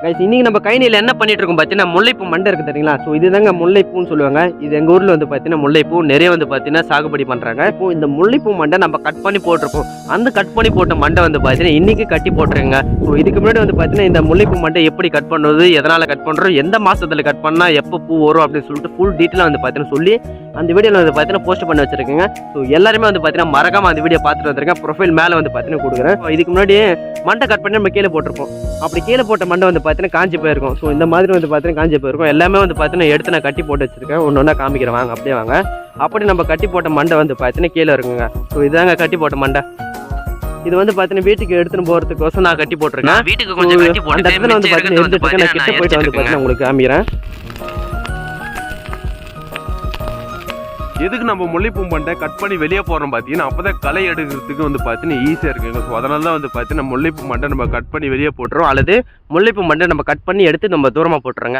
Guys இன்றைக்கி நம்ம கைனியில் என்ன பண்ணிட்டு இருக்கோம் பார்த்தீங்கன்னா முல்லைப்பூ மண்டை இருக்குது தெரியுங்களா? ஸோ இதுதாங்க முல்லைப்பூன்னு சொல்லுவாங்க. இது எங்கள் ஊரில் வந்து பார்த்தீங்கன்னா முல்லைப்பூ நிறைய வந்து பார்த்தீங்கன்னா சாகுபடி பண்ணுறாங்க இப்போ இந்த முல்லைப்பூ மண்டை நம்ம கட் பண்ணி போட்டிருப்போம். அந்த கட் பண்ணி போட்ட மண்டை வந்து பார்த்தீங்கன்னா இன்றைக்கி கட்டி போட்டுருங்க ஸோ இதுக்கு முன்னாடி வந்து பார்த்தீங்கன்னா இந்த முல்லைப்பூ மண்டை எப்படி கட் பண்ணுறது எதனால் கட் பண்ணுறோம் எந்த மாதத்தில் கட் பண்ணால் எப்போ பூ வரும் அப்படின்னு சொல்லிட்டு ஃபுல் டீட்டெயிலாக வந்து பார்த்தீங்கன்னா சொல்லி அந்த வீடியோவில் வந்து பார்த்தீங்கன்னா போஸ்ட் பண்ணி வச்சிருக்கேங்க. ஸோ எல்லாருமே வந்து பார்த்தீங்கன்னா மறக்காமல் அந்த வீடியோ பார்த்துட்டு வந்துருக்கேன் ப்ரொஃபைல் மேலே வந்து பார்த்தீங்கன்னா கொடுக்குறேன். இதுக்கு முன்னாடி மண்டை கட் பண்ணி நம்ம கீழே போட்டிருப்போம். அப்படி கீழே போட்ட மண்டை வந்து பார்த்தீங்கன்னா காஞ்சி போயிருக்கும். ஸோ இந்த மாதிரி வந்து பார்த்தீங்கன்னா காஞ்சி போயிருக்கும். எல்லாமே வந்து பார்த்தீங்கன்னா எடுத்து நான் கட்டி போட்டு வச்சிருக்கேன். ஒன்று ஒன்றா காமிக்கிறேன். வாங்க அப்படியே வாங்க. அப்படி நம்ம கட்டி போட்ட மண்டை வந்து பார்த்தீங்கன்னா கீழே இருக்குங்க. ஸோ இதாங்க கட்டி போட்ட மண்டை. இது வந்து பார்த்தீங்கன்னா வீட்டுக்கு எடுத்துன்னு போகிறதுக்கோசம் நான் கட்டி போட்டிருக்கேன். வீட்டுக்கு கொஞ்சம் அந்த இடத்துல வந்து பார்த்தீங்கன்னா எடுத்துட்டு. நான் கிட்ட போயிட்டு வந்து பார்த்தீங்கன்னா உங்களுக்கு காமிக்கிறேன். எதுக்கு நம்ம முல்லைப்பூம்பண்டை கட் பண்ணி வெளியே போகிறோம் பார்த்தீங்கன்னா அப்போ தான் களை எடுக்கிறதுக்கு வந்து பார்த்தீங்கன்னா ஈஸியாக இருக்குங்க ஸோ அதனால தான் வந்து பார்த்தீங்கன்னா முல்லைப்பூ மண்டை நம்ம கட் பண்ணி வெளியே போட்டுறோம். அல்லது முல்லைப்பூ மண்டை நம்ம கட் பண்ணி எடுத்து நம்ம தூரமாக போட்டுருங்க